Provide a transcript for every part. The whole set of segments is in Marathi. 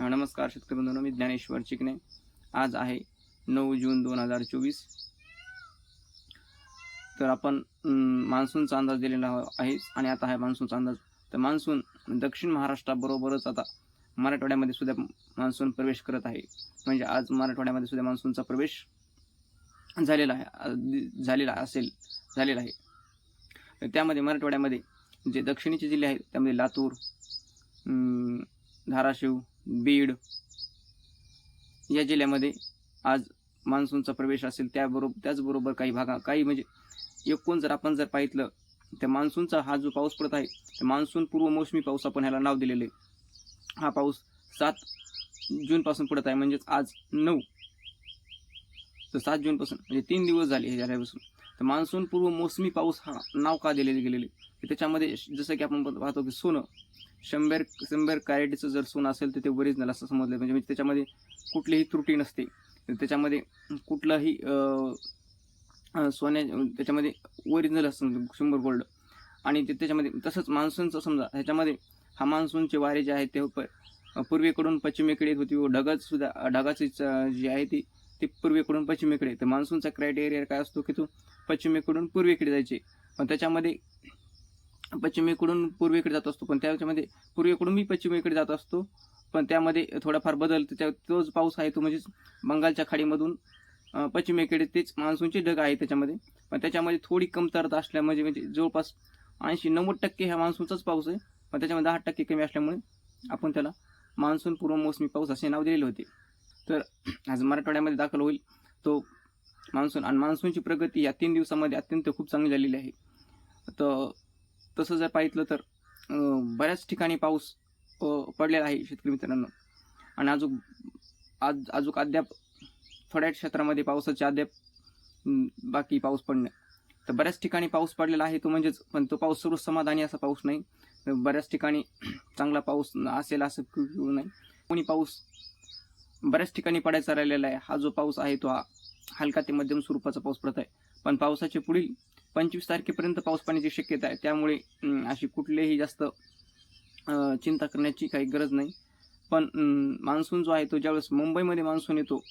नमस्कार शेतकरी बंधूंनो मी ज्ञानेश्वर चिकणे आज आहे नऊ जून दोन हजार चोवीस. तर आपण मान्सूनचा अंदाज दिलेला आहे आणि आता आहे मान्सूनचा अंदाज. तर मान्सून दक्षिण महाराष्ट्राबरोबरच आता मराठवाड्यामध्ये सुद्धा मान्सून प्रवेश करत आहे. म्हणजे आज मराठवाड्यामध्ये सुद्धा मान्सूनचा प्रवेश झालेला आहे झालेला असेल झालेला आहे. तर त्यामध्ये मराठवाड्यामध्ये जे दक्षिणेचे जिल्हे आहेत त्यामध्ये लातूर धाराशिव बीड या जिल्ह्यामध्ये आज मान्सूनचा प्रवेश असेल त्याबरोबर त्याचबरोबर काही भागा काही म्हणजे एकूण जर आपण जर पाहितलं तर मान्सूनचा हा जो पाऊस पडत आहे तर मान्सून पूर्व मोसमी पाऊस आपण ह्याला नाव दिलेलं आहे. हा पाऊस सात जूनपासून पडत आहे म्हणजेच आज नऊ. तर सात जूनपासून म्हणजे तीन दिवस झाले हे झाल्यापासून. तर मान्सून पूर्व मोसमी पाऊस हा नाव का दिलेले गेलेले की त्याच्यामध्ये जसं की आपण पाहतो की सोनं शंभर शंभर कॅरेटीचं जर सोनं असेल तर ते ओरिजिनल असं समजलं म्हणजे म्हणजे त्याच्यामध्ये कुठलीही त्रुटी नसते. त्याच्यामध्ये कुठलंही सोन्या त्याच्यामध्ये ओरिजिनल असतं म्हणजे शंभर गोल्ड आणि ते त्याच्यामध्ये तसंच मान्सूनचं समजा ह्याच्यामध्ये हा मान्सूनचे वारे जे आहेत ते प पूर्वेकडून पश्चिमेकडे येत होती. व ढगाचसुद्धा ढगाची जी आहे ती ती पूर्वेकडून पश्चिमेकडे तर मान्सूनचा क्रायटेरिया काय असतो की तो पश्चिमेकडून पूर्वेकडे जायचे. पण त्याच्यामध्ये पश्चिमेकडून पूर्वेकडे जात असतो. पण त्याच्यामध्ये पूर्वेकडून मी पश्चिमेकडे जात असतो. पण त्यामध्ये थोडाफार बदल त्याच्या तोच पाऊस आहे तो म्हणजेच बंगालच्या खाडीमधून पश्चिमेकडे तेच मान्सूनचे ढग आहे त्याच्यामध्ये. पण त्याच्यामध्ये थोडी कमतरता असल्यामुळे म्हणजे-, म्हणजे जवळपास ऐंशी नव्वद टक्के हा मान्सूनचाच पाऊस आहे. पण त्याच्यामध्ये दहा टक्के कमी असल्यामुळे आपण त्याला मान्सून पूर्व मोसमी पाऊस असे नाव दिलेले होते. तर आज मराठवाड्यामध्ये दाखल होईल तो मान्सून. आणि मान्सूनची प्रगती या तीन दिवसामध्ये अत्यंत खूप चांगली झालेली आहे. तर तसं जर पाहितलं तर बऱ्याच ठिकाणी पाऊस पडलेला आहे शेतकरी मित्रांनो. आणि अजून आज अजून अद्याप थोड्या क्षेत्रामध्ये पावसाचे अद्याप बाकी पाऊस पडणे तर बऱ्याच ठिकाणी पाऊस पडलेला आहे तो म्हणजेच पण तो पाऊस सर्व समाधानी असा पाऊस नाही. बऱ्याच ठिकाणी चांगला पाऊस असेल असं नाही. कोणी पाऊस बऱ्याच ठिकाणी पडायचा राहिलेला आहे. हा जो पाऊस आहे तो हा हलका ते मध्यम स्वरूपाचा पाऊस पडत आहे. पण पावसाचे पुढील पंचवीस तारखेपर्यंत पाऊस पाण्याची शक्यता आहे. त्यामुळे अशी कुठलेही जास्त चिंता करण्याची काही गरज नाही. पण मान्सून जो आहे तो ज्यावेळेस मुंबईमध्ये मान्सून येतो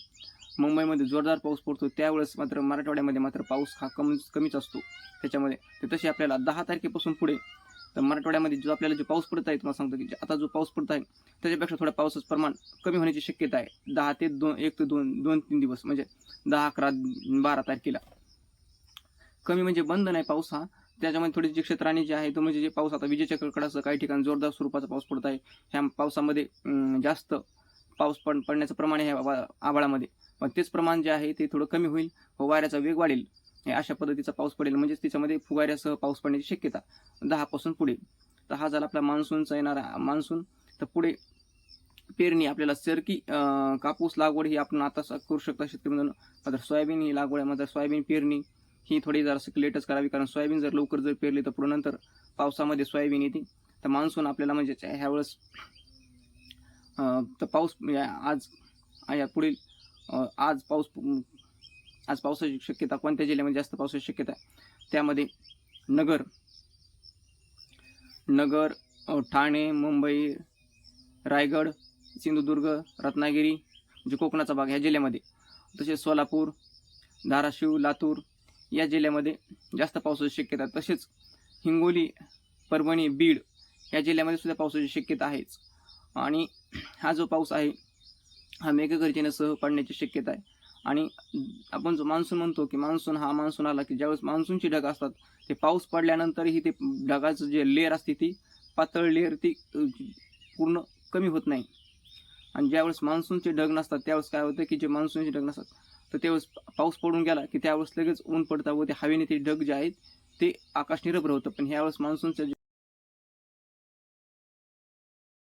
मुंबईमध्ये जोरदार पाऊस पडतो त्यावेळेस मात्र मराठवाड्यामध्ये मात्र पाऊस हा कमी कमीच असतो. त्याच्यामध्ये तर तसे आपल्याला दहा तारखेपासून पुढे तर मराठवाड्यामध्ये जो आपल्याला जो पाऊस पडत आहे तुम्हाला सांगतो की आता जो पाऊस पडत आहे त्याच्यापेक्षा थोडा पावसाचं प्रमाण कमी होण्याची शक्यता आहे. दहा ते दोन एक ते दोन दोन तीन दिवस म्हणजे दहा अकरा बारा तारखेला. कमी म्हणजे बंद नाही पाऊस हा. त्याच्यामध्ये थोडी जी क्षेत्राने जे आहे तो म्हणजे जे पाऊस आता विजेच्या कडकडासह काही ठिकाणी जोरदार स्वरूपाचा पाऊस पडत आहे ह्या पावसामध्ये जास्त पाऊस पड पडण्याचं प्रमाण आहे आभाळामध्ये. पण तेच प्रमाण जे आहे ते थोडं कमी होईल व वाऱ्याचा वेग वाढेल हे अशा पद्धतीचा पाऊस पडेल. म्हणजेच त्याच्यामध्ये फुगाऱ्यासह पाऊस पडण्याची शक्यता दहापासून पुढे. तर हा झाला आपला मान्सूनचा येणारा मान्सून. तर पुढे पेरणी आपल्याला सरकी कापूस लागवड ही आपण आता स- करू शकता शेतकरी म्हणून मात्र सोयाबीन ही लागवड आहे मात्र सोयाबीन पेरणी ही थोडी जरासं लेटच करावी. कारण सोयाबीन जर लवकर जर पेरली तर पुढं नंतर पावसामध्ये सोयाबीन येते. तर मान्सून आपल्याला म्हणजे ह्यावेळेस तर पाऊस म्हणजे आज या पुढील आज पाऊस आज पावसाची शक्यता कोणत्या जिल्ह्यामध्ये म्हणजे जास्त पावसाची शक्यता आहे? त्यामध्ये नगर नगर ठाणे मुंबई रायगड सिंधुदुर्ग रत्नागिरी म्हणजे कोकणाचा भाग ह्या जिल्ह्यामध्ये. तसेच सोलापूर धाराशिव लातूर या जिल्ह्यामध्ये जास्त पावसाची शक्यता तसेच हिंगोली परभणी बीड या जिल्ह्यामध्ये सुद्धा पावसाची शक्यता आहेच. आणि हा जो पाऊस आहे हा मेघगर्जनेसह पडण्याची शक्यता आहे. आणि आपण जो मान्सून म्हणतो की मान्सून हा मान्सून आला की ज्यावेळेस मान्सूनची ढग असतात ते पाऊस पडल्यानंतरही ते ढगाचं जे लेअर असते ती पातळ लेअर ती पूर्ण कमी होत नाही. आणि ज्यावेळेस मान्सूनचे ढग नसतात त्यावेळेस काय होतं की जे मान्सूनचे ढग नसतात तर त्यावेळेस पाऊस पडून गेला की त्यावेळेस लगेच ऊन पडतं व ते हवेने ते ढग जे आहेत ते आकाश निरभ्र होतं. पण ह्यावेळेस मान्सूनचं